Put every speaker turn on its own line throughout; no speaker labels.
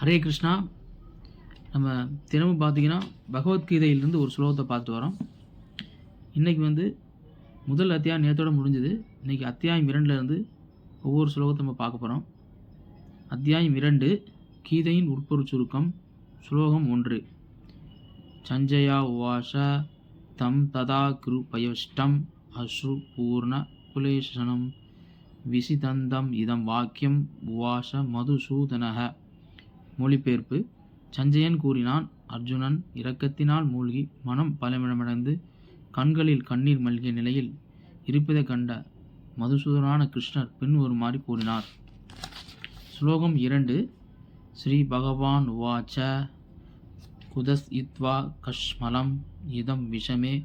ஹரே கிருஷ்ணா. நம்ம தினமும் பார்த்தீங்கன்னா பகவத்கீதையிலிருந்து ஒரு ஸ்லோகத்தை பார்த்துட்டு வரோம். இன்றைக்கி வந்து முதல் அத்தியாயம் நேரத்தோட முடிஞ்சது. இன்றைக்கி அத்தியாயம் இரண்டுலேருந்து ஒவ்வொரு ஸ்லோகத்தை நம்ம பார்க்க போகிறோம் அத்தியாயம் இரண்டு கீதையின் உட்பொரு சுருக்கம் ஸ்லோகம் ஒன்று. சஞ்சயா உவாச தம் ததா கிருபயஷ்டம் அஸ்ரு பூர்ண குலேஷனம் விசிதந்தம் இதம் வாக்கியம் உவாச மதுசூதனக மொழிபெயர்ப்பு. சஞ்சயன் கூறினான் அர்ஜுனன் இரக்கத்தினால் மூழ்கி மனம் பலமிடமடைந்து கண்களில் கண்ணீர் மல்கிய நிலையில் இருப்பதை கண்ட மதுசூதனான கிருஷ்ணர் பின் பின்வருமாறு கூறினார். ஸ்லோகம் இரண்டு. ஸ்ரீ பகவான் உவாச்ச. குதஸ் இத்வா கஷ்மலம். இதம் விஷமே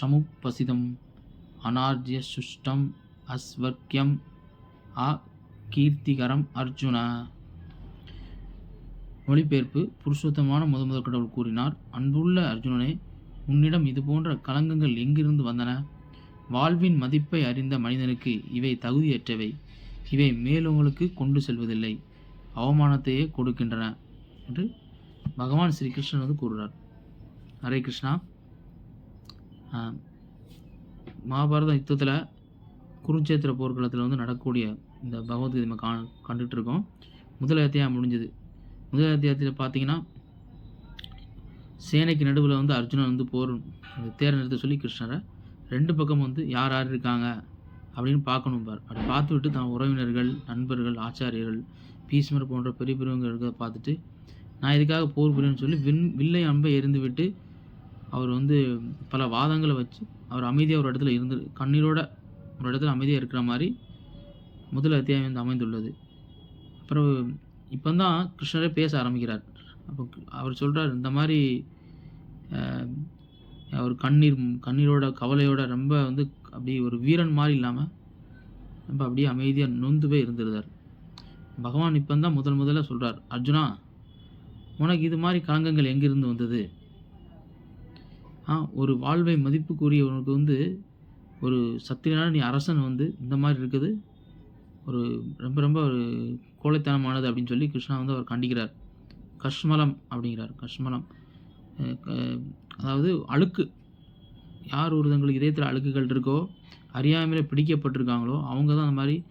சமுப்பசிதம். அனார்ஜ்ய சுஷ்டம் அஸ்வர்க்கியம் அ கீர்த்திகரம் அர்ஜுன. மொழிபெயர்ப்பு புருஷோத்தமான முதன் முதல் கடவுள் கூறினார். அன்புள்ள அர்ஜுனனே உன்னிடம் இது போன்ற களங்கங்கள் எங்கிருந்து வந்தன? வாழ்வின் மதிப்பை அறிந்த மனிதனுக்கு இவை தகுதியற்றவை. இவை மேலவங்களுக்கு கொண்டு செல்வதில்லை. அவமானத்தையே கொடுக்கின்றன. என்று பகவான் ஸ்ரீ கிருஷ்ணன் வந்து கூறுகிறார் ஹரே கிருஷ்ணா. மகாபாரத யுத்தத்தில் குருச்சேத்திர போர்க்களத்தில் வந்து நடக்கக்கூடிய இந்த பகவத்கீதை நம்ம கா கண்டுகிட்டு இருக்கோம். முதல் அத்தியாயம் முடிஞ்சது. முதல் அத்தியாயத்தில் பார்த்தீங்கன்னா சேனைக்கு நடுவில் வந்து அர்ஜுனன் வந்து போர் அந்த நிறுத்த சொல்லி கிருஷ்ணரை ரெண்டு பக்கம் வந்து யார் யார் இருக்காங்க அப்படின்னு பார்க்கணும் பார். அப்படி பார்த்து விட்டு தான் உறவினர்கள் நண்பர்கள் ஆச்சாரியர்கள் பீஸ்மர் போன்ற பெரிய பெரியவங்க இருக்கிறத பார்த்துட்டு நான் இதுக்காக போர் புரியணும்னு சொல்லி வின் வில்லை அம்பை எரிந்து விட்டு அவர் வந்து பல வாதங்களை வச்சு அவர் அமைதியாக ஒரு இடத்துல இருந்து கண்ணீரோட ஒரு இடத்துல அமைதியாக இருக்கிற மாதிரி முதல் அத்தியாயம் வந்து அமைந்துள்ளது. அப்புறம் இப்போ தான் கிருஷ்ணரே பேச ஆரம்பிக்கிறார். அப்போ அவர் சொல்கிறார் இந்த மாதிரி அவர் கண்ணீர் கண்ணீரோட கவலையோட ரொம்ப வந்து அப்படியே ஒரு வீரன் மாதிரி இல்லாமல் ரொம்ப அப்படியே அமைதியாக நொந்து போய் இருந்திருந்தார். பகவான் இப்போ தான் முதல் முதல்ல சொல்கிறார் அர்ஜுனா உனக்கு இது மாதிரி களங்கங்கள் எங்கிருந்து வந்தது? ஆ ஒரு வாழ்வை மதிப்புக்குரிய உனக்கு வந்து ஒரு சத்தியனான நீ அரசன் வந்து இந்த மாதிரி இருக்குது ஒரு ரொம்ப ரொம்ப ஒரு கோழைத்தனமானது அப்படின்னு சொல்லி கிருஷ்ணா வந்து அவர் கண்டிக்கிறார் கஷ்மலம் அப்படிங்கிறார். கஷ்மலம். க- அதாவது அழுக்கு. யார் ஒருத்தங்களுக்கு இதயத்தில் அழுக்குகள் இருக்கோ அறியாமையில் பிடிக்கப்பட்டிருக்காங்களோ அவங்க தான் அந்த மாதிரி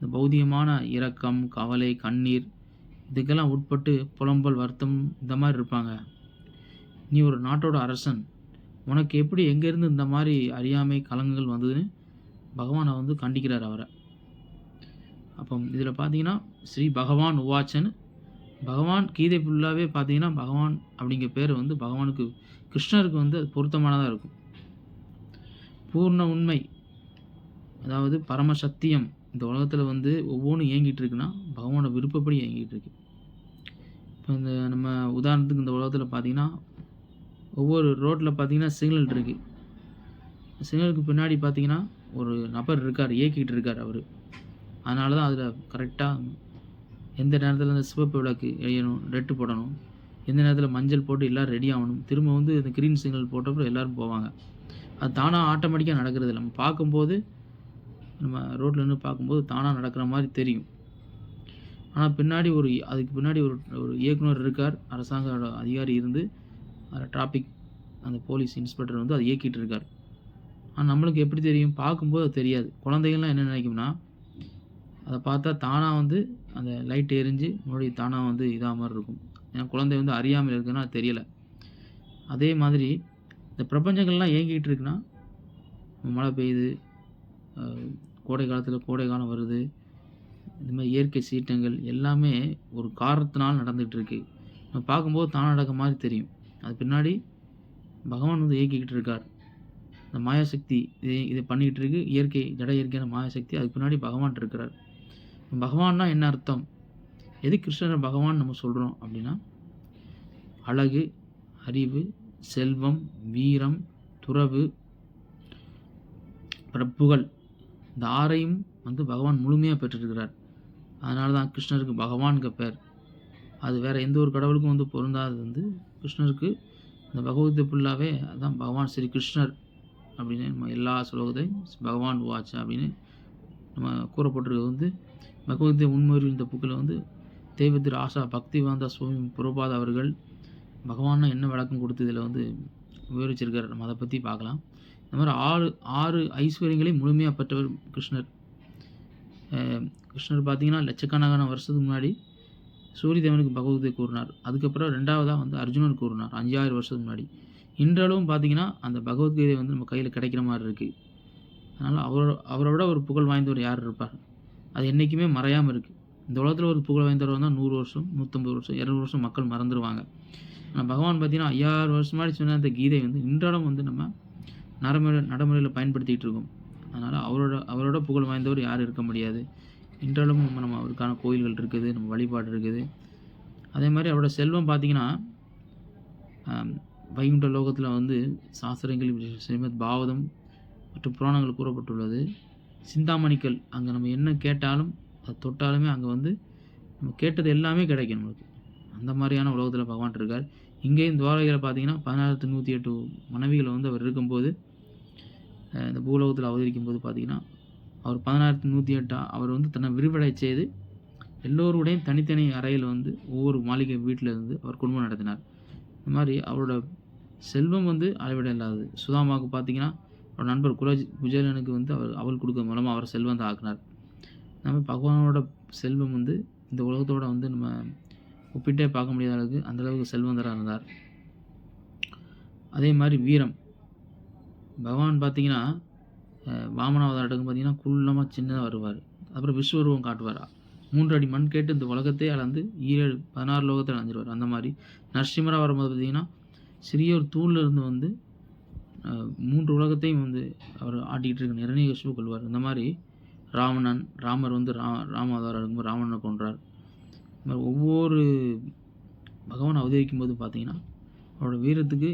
இந்த பௌதிகமான இரக்கம் கவலை கண்ணீர் இதுக்கெல்லாம் உட்பட்டு புலம்பல் வருத்தம் இந்த மாதிரி இருப்பாங்க. நீ ஒரு நாட்டோட அரசன். உனக்கு எப்படி எங்கேருந்து இந்த மாதிரி அறியாமை கலங்கங்கள் வந்ததுன்னு பகவானை வந்து கண்டிக்கிறார் அவரை. அப்போ இதில் பார்த்தீங்கன்னா ஸ்ரீ பகவான் உவாச்சன். பகவான் கீதை ஃபுல்லாகவே பார்த்தீங்கன்னா பகவான் அப்படிங்கிற பேர் வந்து பகவானுக்கு கிருஷ்ணருக்கு வந்து அது பொருத்தமானதாக இருக்கும். பூர்ண உண்மை அதாவது பரம சத்தியம் இந்த உலகத்தில் வந்து ஒவ்வொன்றும் இயங்கிட்டு இருக்குன்னா பகவானோட விருப்பப்படி இயங்கிட்டு இருக்கு. இப்போ இந்த நம்ம உதாரணத்துக்கு இந்த உலகத்தில் பார்த்தீங்கன்னா ஒவ்வொரு ரோட்டில் பார்த்தீங்கன்னா சிக்னல் இருக்குது சிக்னலுக்கு பின்னாடி பார்த்தீங்கன்னா ஒரு நபர் இருக்கார் இயக்கிட்டு இருக்கார் அவர். அதனால தான் அதில் கரெக்டாக எந்த நேரத்தில் இந்த சிவப்பு விளக்கு எரியணும் ரெட்டு போடணும் எந்த நேரத்தில் மஞ்சள் போட்டு எல்லோரும் ரெடி ஆகணும் திரும்ப வந்து இந்த க்ரீன் சிக்னல் போட்டப்பறம் எல்லோரும் போவாங்க. அது தானாக ஆட்டோமேட்டிக்காக நடக்கிறது நம்ம பார்க்கும்போது நம்ம ரோட்டில் நின்று பார்க்கும்போது தானாக நடக்கிற மாதிரி தெரியும். ஆனால் பின்னாடி ஒரு அதுக்கு பின்னாடி ஒரு ஒரு இயக்குனர் இருக்கார். அரசாங்க அதிகாரி இருந்து அதில் டிராஃபிக் அந்த போலீஸ் இன்ஸ்பெக்டர் வந்து அதை இயக்கிட்டு இருக்கார். ஆனால் நம்மளுக்கு எப்படி தெரியும்? பார்க்கும்போது அது தெரியாது. குழந்தைகள்லாம் என்ன நினைக்கும்னா அதை பார்த்தா தானாக வந்து அந்த லைட் எரிஞ்சு மறுபடியும் தானாக வந்து இதாக மாதிரி இருக்கும். ஏன்னா குழந்தை வந்து அறியாமல் இருக்குன்னா தெரியலை. அதே மாதிரி இந்த பிரபஞ்சங்கள்லாம் இயங்கிட்டு இருக்குன்னா மழை பெய்யுது கோடை காலத்தில் கோடை காலம் வருது இந்த மாதிரி இயற்கை சீற்றங்கள் எல்லாமே ஒரு காரணத்தினால் நடந்துகிட்டு இருக்கு. நம்ம பார்க்கும்போது தானாக நடக்க மாதிரி தெரியும். அது பின்னாடி பகவான் வந்து இயக்கிக்கிட்டு இருக்கார். இந்த மாயாசக்தி இதை இதை பண்ணிக்கிட்டு இருக்கு. இயற்கை ஜட இயற்கையான மாயாசக்தி. அதுக்கு பின்னாடி பகவான் இருக்கிறார். பகவான்னா என்ன அர்த்தம்? எது கிருஷ்ணர் பகவான் நம்ம சொல்கிறோம் அப்படின்னா அழகு அறிவு செல்வம் வீரம் துறவு புகழ். இந்த ஆறையும் வந்து பகவான் முழுமையாக பெற்றிருக்கிறார். அதனால தான் கிருஷ்ணருக்கு பகவான்க பேர். அது வேறு எந்த ஒரு கடவுளுக்கும் வந்து பொருந்தாதது வந்து கிருஷ்ணருக்கு இந்த பகவதி ஃபுல்லாகவே அதுதான் பகவான் ஸ்ரீ கிருஷ்ணர் அப்படின்னு நம்ம எல்லா ஸ்லோகத்தையும் பகவான் வாட்ச் அப்படின்னு நம்ம கூறப்பட்டிருக்கிறது வந்து பகவத்கீதை உண்மையில் இந்த புக்கில் வந்து தேவதிர் ஆசா பக்திவாந்தா சுவாமி புரோபாத் அவர்கள் பகவானை என்ன விளக்கம் கொடுத்து இதில் வந்து விவரிச்சிருக்கார்? நம்ம அதை பற்றி பார்க்கலாம். இந்த மாதிரி ஆறு ஆறு ஐஸ்வர்யங்களை முழுமையாக பெற்றவர் கிருஷ்ணர். கிருஷ்ணர் பார்த்தீங்கன்னா லட்சக்கணக்கான வருஷத்துக்கு முன்னாடி சூரிய தேவனுக்கு பகவத்கீதை கூறினார். அதுக்கப்புறம் ரெண்டாவதாக வந்து அர்ஜுனன் கூறினார் அஞ்சாயிரம் வருஷத்துக்கு முன்னாடி. இன்றளவும் பார்த்தீங்கன்னா அந்த பகவத்கீதை வந்து நம்ம கையில் கிடைக்கிற மாதிரி இருக்குது அதனால் அவரோட அவரோட ஒரு புகழ் வாய்ந்தவர் யார் இருப்பார்? அது என்றைக்குமே மறையாமல் இருக்குது இந்த உலகத்தில் ஒரு புகழ் வாய்ந்தவர் தான் நூறு வருஷம் நூற்றம்பது வருஷம் இரநூறு வருஷம் மக்கள் மறந்துடுவாங்க ஆனால் பகவான் பார்த்தீங்கன்னா ஐயாயிரம் வருஷம் முன்னாடி சொன்ன அந்த கீதை வந்து இன்றாலும் வந்து நம்ம நடைமுறை நடைமுறையில் பயன்படுத்திகிட்டு இருக்கோம். அதனால் அவரோட அவரோட புகழ் வாய்ந்தவர் யாரும் இருக்க முடியாது. இன்றாலும் நம்ம நம்ம அவருக்கான கோயில்கள் இருக்குது நம்ம வழிபாடு இருக்குது. அதே மாதிரி அவரோட செல்வம் பார்த்திங்கன்னா வைகுண்ட லோகத்தில் வந்து சாஸ்திரங்கள் ஸ்ரீமத் பாவதம் மற்றும் புராணங்கள் கூறப்பட்டுள்ளது. சிந்தாமணிக்கல் அங்கே நம்ம என்ன கேட்டாலும் அது தொட்டாலுமே அங்கே வந்து நம்ம கேட்டது எல்லாமே கிடைக்கும் நம்மளுக்கு. அந்த மாதிரியான உலகத்தில் பகவான் இருக்கார். இங்கேயும் துவாரகையில் பார்த்தீங்கன்னா பதினாயிரத்து நூற்றி எட்டு மனைவிகள் வந்து அவர் இருக்கும்போது இந்த பூலோகத்தில் அவதரிக்கும் போது பார்த்தீங்கன்னா அவர் பதினாயிரத்து நூற்றி எட்டா அவர் வந்து தன்னை விரிவடை செய்து எல்லோருடையும் தனித்தனி அறையில் வந்து ஒவ்வொரு மாளிகை வீட்டில் இருந்து அவர் குடும்பம் நடத்தினார். இந்த மாதிரி அவரோட செல்வம் வந்து அளவிட இல்லாதது. சுதாமாவுக்கு பார்த்தீங்கன்னா அவரோட நண்பர் குலஜ் குஜேலனுக்கு வந்து அவர் அவள் கொடுக்க மூலமாக அவர் செல்வம் ஆக்கினார் நம்ம பகவானோட செல்வம் வந்து இந்த உலகத்தோட வந்து நம்ம ஒப்பிட்டே பார்க்க முடியாத அளவுக்கு அந்த அளவுக்கு செல்வந்தராக இருந்தார். அதே மாதிரி வீரம். பகவான் பார்த்தீங்கன்னா அஹ், பார்த்தீங்கன்னா குள்ளமாக சின்னதாக வருவார். அப்புறம் விஸ்வரூபம் காட்டுவார். மூன்று அடி மண் கேட்டு இந்த உலகத்தை அளந்து ஈரேழு பதினாறு லோகத்தை அலைஞ்சிருவார் அந்த மாதிரி நரசிம்மராக வரும்போது பார்த்தீங்கன்னா சிறிய ஒரு தூண்ல இருந்து வந்து மூன்று உலகத்தையும் வந்து அவர் ஆட்டிக்கிட்டு இருக்க நிறைய கஷ்பு கொள்வார் இந்த மாதிரி ராவணன் ராமர் வந்து ரா ராமாவதாரம் இருக்கும்போது ராவணனை கொன்றார். இந்த மாதிரி ஒவ்வொரு பகவான் அவதரிக்கும் போது பார்த்தீங்கன்னா அவரோட வீரத்துக்கு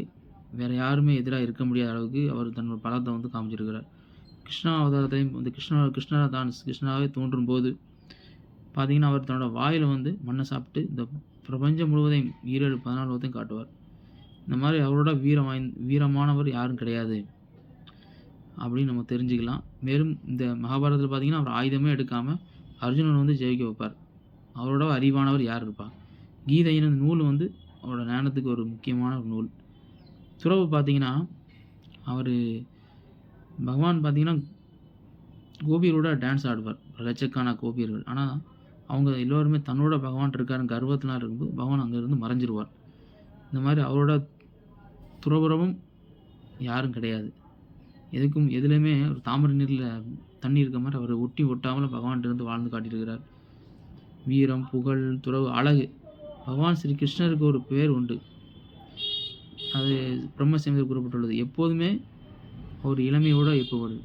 வேறு யாருமே எதிராக இருக்க முடியாத அளவுக்கு அவர் தன்னோட பலத்தை வந்து காமிச்சிருக்கிறார். கிருஷ்ணா அவதாரத்தையும் வந்து கிருஷ்ணா கிருஷ்ணரா தான் கிருஷ்ணாவே தோன்றும் போது பார்த்தீங்கன்னா அவர் தன்னோட வாயில் வந்து மண்ணை சாப்பிட்டு இந்த பிரபஞ்சம் முழுவதையும் ஈரேழு பதினாலு காட்டுவார். இந்த மாதிரி அவரோட வீரம் வாய்ந்த வீரமானவர் யாரும் கிடையாது. அப்படின்னு நம்ம தெரிஞ்சுக்கலாம். மேலும் இந்த மகாபாரதத்தில் பார்த்தீங்கன்னா அவர் ஆயுதமே எடுக்காமல் அர்ஜுனன் வந்து ஜெயிக்க வைப்பார். அவரோட அறிவானவர் யார் இருப்பா? கீதையின் நூல் வந்து அவரோட ஞானத்துக்கு ஒரு முக்கியமான ஒரு நூல். துறவு பார்த்தீங்கன்னா அவர் பகவான் பார்த்தீங்கன்னா கோபியரோட டான்ஸ் ஆடுவார். லட்சக்கான கோபியர்கள். ஆனால் அவங்க எல்லோருமே தன்னோட பகவான் இருக்காருன்னு கர்வத்தினால் இருக்கும்போது பகவான் அங்கேருந்து மறைஞ்சிருவார். இந்த மாதிரி அவரோட துறவுறவும் யாரும் கிடையாது. எதுக்கும் எதுலேயுமே ஒரு தாமரை நீரில் தண்ணி இருக்க மாதிரி அவரை ஒட்டி ஒட்டாமல் பகவான்கிட்ட இருந்து வாழ்ந்து காட்டியிருக்கிறார். வீரம் புகழ் துறவு அழகு. பகவான் ஸ்ரீ கிருஷ்ணருக்கு ஒரு பேர் உண்டு. அது பிரம்மசேமியில் கூறப்பட்டுள்ளது. எப்போதுமே அவர் இளமையோடு இருப்பவர்.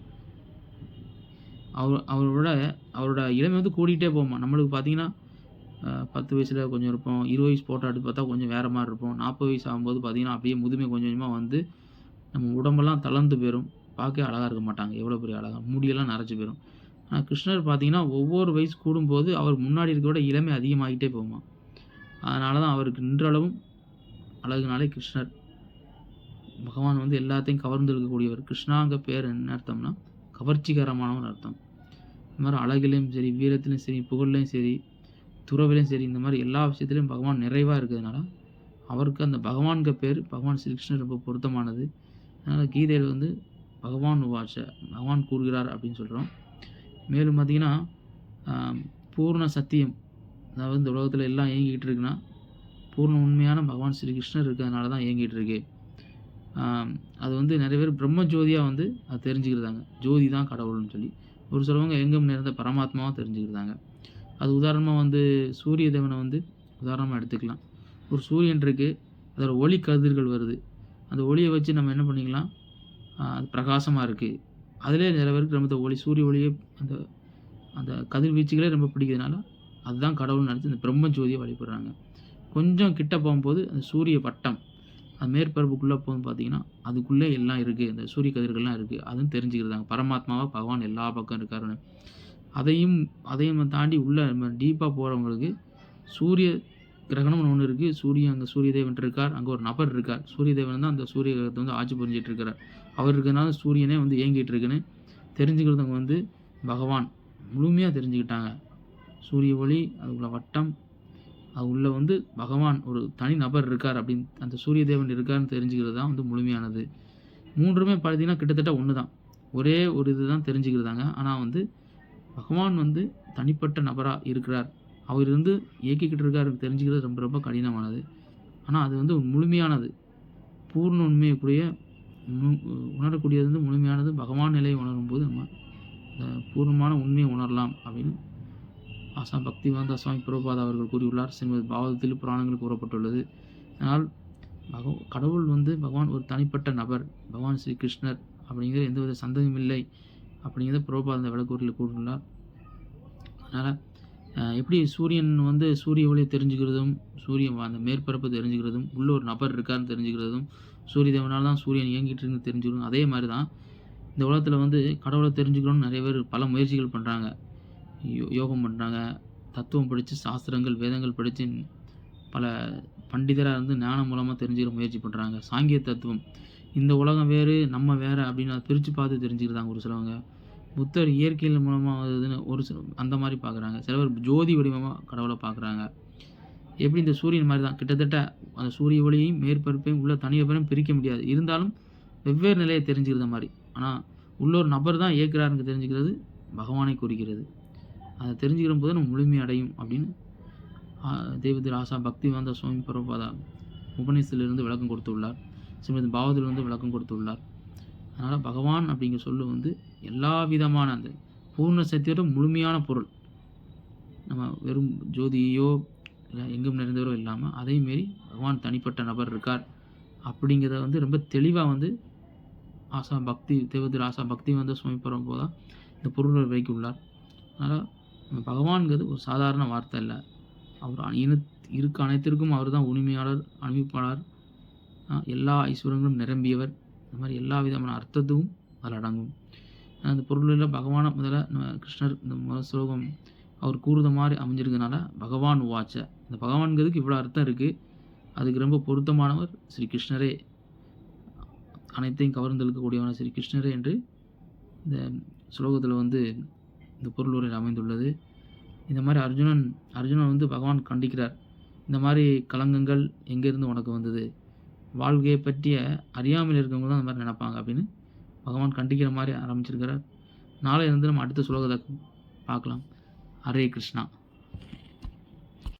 அவர் அவரோட அவரோட இளமை வந்து கூடிகிட்டே போகுமா? நம்மளுக்கு பார்த்தீங்கன்னா பத்து வயசில் கொஞ்சம் இருப்போம். இருபது வயசு போட்டோ எடுத்து பார்த்தா கொஞ்சம் வேறு மாதிரி இருப்போம். நாற்பது வயசு ஆகும்போது பார்த்திங்கன்னா அப்படியே முதுமை கொஞ்சம் கொஞ்சமாக வந்து நம்ம உடம்பெல்லாம் தளர்ந்து போயிடும் பார்க்க அழகாக இருக்க மாட்டாங்க. எவ்வளோ பெரிய அழகாக முடியெல்லாம் நரைச்சி போயிடும் ஆனால் கிருஷ்ணர் பார்த்தீங்கன்னா ஒவ்வொரு வயசு கூடும்போது அவர் முன்னாடி இருக்க விட இளமை அதிகமாகிட்டே போகுமா அதனால தான் அவருக்கு நின்றளவும் அழகுனாலே கிருஷ்ணர். பகவான் வந்து எல்லாத்தையும் கவர்ந்து இருக்கக்கூடியவர். கிருஷ்ணாங்க பேர் என்ன அர்த்தம்னா கவர்ச்சிகரமானவன் அர்த்தம். இந்த மாதிரி அழகிலையும் சரி வீரத்திலையும் சரி புகழ்லையும் சரி துறவிலையும் சரி இந்த மாதிரி எல்லா விஷயத்துலையும் பகவான் நிறைவாக இருக்கிறதுனால அவருக்கு அந்த பகவான்க பேர் பகவான் ஸ்ரீகிருஷ்ணன் ரொம்ப பொருத்தமானது. அதனால் கீதையில் வந்து பகவான் உவாச்ச பகவான் கூறுகிறார் அப்படின்னு சொல்கிறோம் மேலும் பார்த்திங்கன்னா பூர்ண சத்தியம் அதாவது இந்த உலகத்தில் எல்லாம் இயங்கிக்கிட்டு இருக்குன்னா பூர்ண உண்மையான பகவான் ஸ்ரீகிருஷ்ணர் இருக்கிறதுனால தான் இயங்கிட்டு இருக்கு. அது வந்து நிறைய பேர் பிரம்ம ஜோதியாக வந்து அது தெரிஞ்சுக்கிறதாங்க ஜோதி தான் கடவுள்னு சொல்லி. ஒரு சிலவங்க எங்கும் நிறைந்த பரமாத்மாவாக தெரிஞ்சுக்கிறதாங்க அது உதாரணமாக வந்து சூரிய தேவனை வந்து உதாரணமாக எடுத்துக்கலாம். ஒரு சூரியன் இருக்குது அதோட ஒளி கதிர்கள் வருது. அந்த ஒளியை வச்சு நம்ம என்ன பண்ணிக்கலாம்? அது பிரகாசமாக இருக்குது அதிலே நிறைய பேருக்கு ரொம்ப ஒளி சூரிய ஒளியே அந்த அந்த கதிர்வீச்சுகளே ரொம்ப பிடிக்கிறதுனால அதுதான் கடவுள்னு நினச்சி இந்த பிரம்ம ஜோதியை வழிபடுறாங்க. கொஞ்சம் கிட்ட போகும்போது அந்த சூரிய வட்டம் அது மேற்பரப்புக்குள்ளே போகும் பார்த்தீங்கன்னா அதுக்குள்ளே எல்லாம் இருக்குது இந்த சூரிய கதிர்கள்லாம் இருக்குது அதுவும் தெரிஞ்சுக்கிறதாங்க பரமாத்மாவாக பகவான் எல்லா பக்கம் இருக்காருன்னு. அதையும் அதையும் தாண்டி உள்ளே நம்ம டீப்பாக போகிறவங்களுக்கு சூரிய கிரகணம்னு ஒன்று இருக்குது சூரியன் அங்கே சூரிய தேவன் இருக்கார். அங்கே ஒரு நபர் இருக்கார். சூரிய தேவன் தான் அந்த சூரிய கிரகத்தை வந்து ஆட்சி புரிஞ்சிட்டு இருக்கிறார் அவர் இருக்கிறதுனால சூரியனே வந்து இயங்கிட்டு இருக்குன்னு தெரிஞ்சுக்கிறவங்க வந்து பகவான் முழுமையாக தெரிஞ்சுக்கிட்டாங்க. சூரிய ஒளி அதுக்குள்ள வட்டம் அது உள்ளே வந்து பகவான் ஒரு தனி நபர் இருக்கார் அப்படின்னு அந்த சூரிய தேவன் இருக்காருன்னு தெரிஞ்சுக்கிறது தான் வந்து முழுமையானது. மூன்றுமே பார்த்தீங்கன்னா கிட்டத்தட்ட ஒன்று தான் ஒரே ஒரு இது தான் தெரிஞ்சுக்கிறதாங்க. ஆனால் வந்து பகவான் வந்து தனிப்பட்ட நபராக இருக்கிறார். அவர் இருந்து இயக்கிக்கிட்டு இருக்காரு தெரிஞ்சுக்கிறது ரொம்ப ரொம்ப கடினமானது. ஆனால் அது வந்து முழுமையானது. பூர்ண உண்மையக்கூடிய உணரக்கூடியது வந்து முழுமையானது பகவான் நிலையை உணரும்போது நம்ம பூர்ணமான உண்மையை உணரலாம் அப்படின்னு ஆசா பக்திவேந்த சுவாமி பிரபாத அவர்கள் கூறியுள்ளார். ஸ்ரீமத் பாவத்தில் புராணங்கள் கூறப்பட்டுள்ளது. அதனால் பகவ கடவுள் வந்து பகவான் ஒரு தனிப்பட்ட நபர். பகவான் ஸ்ரீ கிருஷ்ணர் அப்படிங்கிற எந்தவித சந்தேகமில்லை இல்லை. அப்படிங்கிறத பிரபுபாத அந்த விளக்கூரில் கூறினார் அதனால் எப்படி சூரியன் வந்து சூரிய ஒளியை தெரிஞ்சுக்கிறதும் சூரியன் அந்த மேற்பரப்பு தெரிஞ்சுக்கிறதும் உள்ளே ஒரு நபர் இருக்காருன்னு தெரிஞ்சுக்கிறதும் சூரிய தேவனால் தான் சூரியன் இயங்கிட்டு இருக்குன்னு தெரிஞ்சுக்கணும் அதே மாதிரி தான் இந்த உலகத்தில் வந்து கடவுளை தெரிஞ்சுக்கணும்னு நிறைய பேர் பல முயற்சிகள் பண்ணுறாங்க யோகம் பண்ணுறாங்க தத்துவம் படித்து சாஸ்திரங்கள் வேதங்கள் படித்து பல பண்டிதராக இருந்து ஞானம் மூலமாக தெரிஞ்சுக்கிற முயற்சி பண்ணுறாங்க சாங்கிய தத்துவம். இந்த உலகம் வேறு நம்ம வேறு அப்படின்னு அதை பிரித்து பார்த்து தெரிஞ்சுக்கிறாங்க ஒரு சிலவங்க. புத்தர் இயற்கையின் மூலமாக வந்ததுன்னு ஒரு சில அந்த மாதிரி பார்க்குறாங்க. சில பேர் ஜோதி வடிவமாக கடவுளை பார்க்குறாங்க. எப்படி இந்த சூரியன் மாதிரி தான்? கிட்டத்தட்ட அந்த சூரிய ஒளியையும் மேற்பரப்பையும் உள்ள தனியப்பையும் பிரிக்க முடியாது. இருந்தாலும் வெவ்வேறு நிலையை தெரிஞ்சுக்கிறத மாதிரி. ஆனால் உள்ள ஒரு நபர் தான் இயக்கிறாருன்னு தெரிஞ்சுக்கிறது பகவானை குறிக்கிறது அதை தெரிஞ்சுக்கிற போது நம்ம முழுமை அடையும் அப்படின்னு ஆ, தேவதி ராசா பக்தி வந்த சுவாமி பிரபாதா உபநிஷத்திலிருந்து விளக்கம் கொடுத்துள்ளார். ஸ்ரீமதி வந்து விளக்கம் கொடுத்துள்ளார். அதனால் பகவான் அப்படிங்கிற சொல்லு வந்து எல்லா விதமான அந்த பூர்ண சக்தியோட முழுமையான பொருள். நம்ம வெறும் ஜோதியோ இல்லை எங்கும் நிறைந்தவரோ இல்லாமல் அதேமாரி பகவான் தனிப்பட்ட நபர் இருக்கார் அப்படிங்கிறத வந்து ரொம்ப தெளிவாக வந்து ஆசா பக்தி தேவதி ஆசா பக்தி வந்து சுவாமி பரம்போதா இந்த பொருளை வைக்குள்ளார் அதனால் நம்ம பகவான்கிறது ஒரு சாதாரண வார்த்தை இல்லை அவர் இன இருக்க அனைத்திற்கும் அவர் தான் உரிமையாளர் அனுப்பிப்பாளர் எல்லா ஐஸ்வரங்களும் நிரம்பியவர். இந்த மாதிரி எல்லா விதமான அர்த்தத்தும் அதில் அடங்கும். அந்த பொருளில் பகவானை முதல்ல நம்ம கிருஷ்ணர் இந்த முதல் ஸ்லோகம் அவர் கூறுத மாதிரி அமைஞ்சிருக்கனால பகவான் உவாச்ச. இந்த பகவான்கிறதுக்கு இவ்வளோ அர்த்தம் இருக்குது அதுக்கு ரொம்ப பொருத்தமானவர் ஸ்ரீ கிருஷ்ணரே. அனைத்தையும் கவர்ந்தெழுக்கக்கூடியவன ஸ்ரீ கிருஷ்ணரே என்று இந்த ஸ்லோகத்தில் வந்து இந்த பொருள் உரையில் அமைந்துள்ளது. இந்த மாதிரி அர்ஜுனன் அர்ஜுனன் வந்து பகவான் கண்டிக்கிறார். இந்த மாதிரி கலங்கங்கள் எங்கேருந்து உனக்கு வந்தது? வாழ்க்கையை பற்றிய அறியாமையில் இருக்கவங்க தான் அந்த மாதிரி நினைப்பாங்க அப்படின்னு பகவான் கண்டிக்கிற மாதிரி ஆரம்பிச்சிருக்கிறார். நாளை இருந்து நம்ம அடுத்த சுலோகத்தை பார்க்கலாம். ஹரே கிருஷ்ணா.